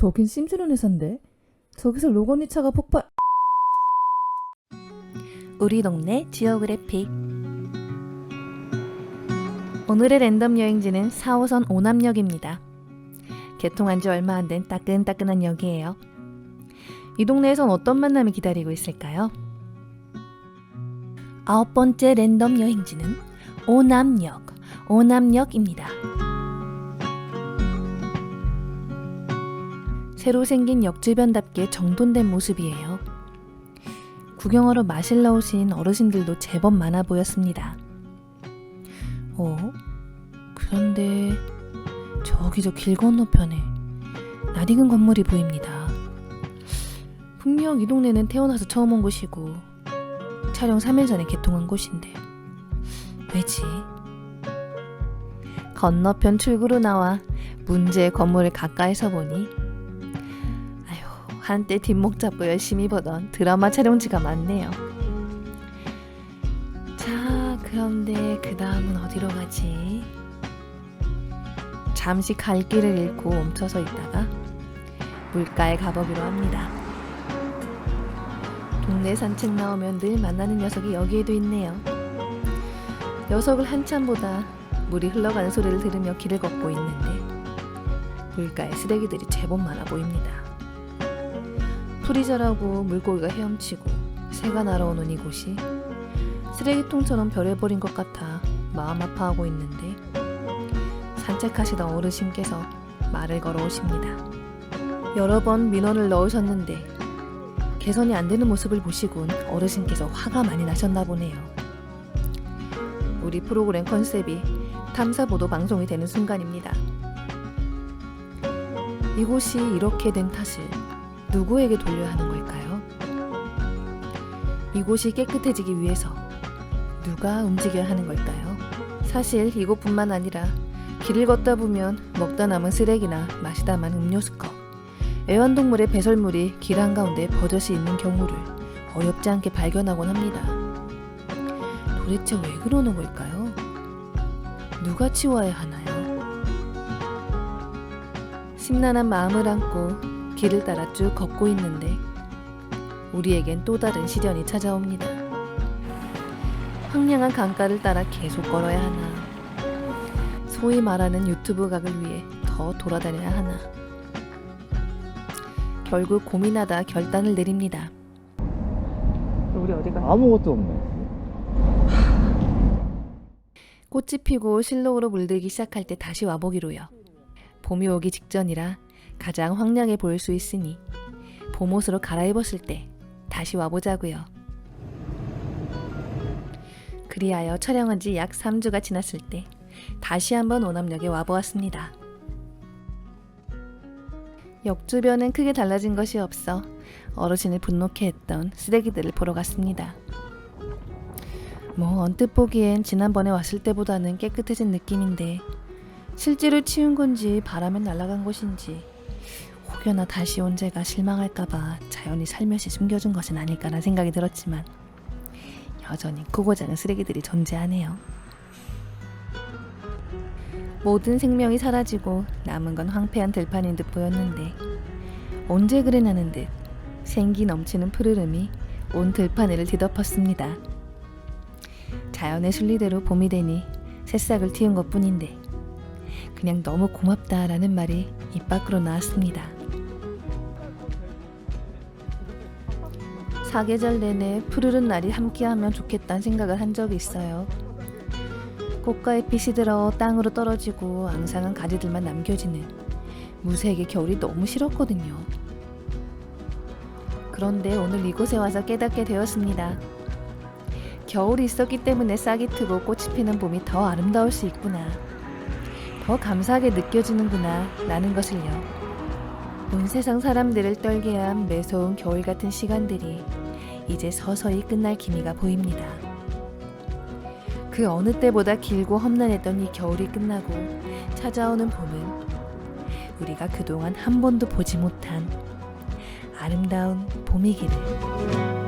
저긴 심스런 회사인데 저기서 로건이 차가 폭발 우리 동네 지오그래픽 오늘의 랜덤 여행지는 4호선 오남역입니다. 개통한 지 얼마 안 된 따끈따끈한 역이에요. 이 동네에선 어떤 만남이 기다리고 있을까요? 아홉 번째 랜덤 여행지는 오남역, 오남역입니다. 새로 생긴 역 주변답게 정돈된 모습이에요. 구경하러 마실러 오신 어르신들도 제법 많아 보였습니다. 어? 그런데 저기 저 길 건너편에 낯익은 건물이 보입니다. 분명 이 동네는 태어나서 처음 온 곳이고 촬영 3일 전에 개통한 곳인데 왜지? 건너편 출구로 나와 문제의 건물을 가까이서 보니 한때 뒷목 잡고 열심히 보던 드라마 촬영지가 많네요. 자, 그런데 그 다음은 어디로 가지? 잠시 갈 길을 잃고 멈춰서 있다가 물가에 가보기로 합니다. 동네 산책 나오면 늘 만나는 녀석이 여기에도 있네요. 녀석을 한참 보다 물이 흘러가는 소리를 들으며 길을 걷고 있는데 물가에 쓰레기들이 제법 많아 보입니다. 풀이 자라고 물고기가 헤엄치고 새가 날아오는 이곳이 쓰레기통처럼 변해버린 것 같아 마음 아파하고 있는데 산책하시던 어르신께서 말을 걸어오십니다. 여러 번 민원을 넣으셨는데 개선이 안 되는 모습을 보시곤 어르신께서 화가 많이 나셨나 보네요. 우리 프로그램 컨셉이 탐사보도 방송이 되는 순간입니다. 이곳이 이렇게 된 탓을 누구에게 돌려야 하는 걸까요? 이곳이 깨끗해지기 위해서 누가 움직여야 하는 걸까요? 사실 이곳뿐만 아니라 길을 걷다 보면 먹다 남은 쓰레기나 마시다 만 음료수컵, 애완동물의 배설물이 길 한가운데 버젓이 있는 경우를 어렵지 않게 발견하곤 합니다. 도대체 왜 그러는 걸까요? 누가 치워야 하나요? 심란한 마음을 안고 길을 따라 쭉 걷고 있는데 우리에겐 또 다른 시련이 찾아옵니다. 황량한 강가를 따라 계속 걸어야 하나? 소위 말하는 유튜브 각을 위해 더 돌아다녀야 하나? 결국 고민하다 결단을 내립니다. 우리 어디 가? 아무것도 없네. 꽃이 피고 실록으로 물들기 시작할 때 다시 와보기로요. 봄이 오기 직전이라 가장 황량해 보일 수 있으니 봄옷으로 갈아입었을 때 다시 와보자고요. 그리하여 촬영한 지 약 3주가 지났을 때 다시 한번 오남역에 와보았습니다. 역 주변은 크게 달라진 것이 없어 어르신을 분노케 했던 쓰레기들을 보러 갔습니다. 뭐 언뜻 보기엔 지난번에 왔을 때보다는 깨끗해진 느낌인데 실제로 치운 건지 바람에 날아간 것인지 혹여나 다시 온 제가 실망할까봐 자연히 살며시 숨겨준 것은 아닐까라는 생각이 들었지만 여전히 크고 작은 쓰레기들이 존재하네요. 모든 생명이 사라지고 남은 건 황폐한 들판인 듯 보였는데 언제 그래나는 듯 생기 넘치는 푸르름이 온 들판을 뒤덮었습니다. 자연의 순리대로 봄이 되니 새싹을 틔운 것 뿐인데 그냥 너무 고맙다라는 말이 입 밖으로 나왔습니다. 사계절 내내 푸르른 날이 함께하면 좋겠다는 생각을 한 적이 있어요. 꽃가에 빛이 들어 땅으로 떨어지고 앙상한 가지들만 남겨지는 무색의 겨울이 너무 싫었거든요. 그런데 오늘 이곳에 와서 깨닫게 되었습니다. 겨울이 있었기 때문에 싹이 트고 꽃이 피는 봄이 더 아름다울 수 있구나. 더 감사하게 느껴지는구나. 라는 것을요. 온 세상 사람들을 떨게 한 매서운 겨울 같은 시간들이 이제 서서히 끝날 기미가 보입니다. 그 어느 때보다 길고 험난했던 이 겨울이 끝나고 찾아오는 봄은 우리가 그동안 한 번도 보지 못한 아름다운 봄이기를.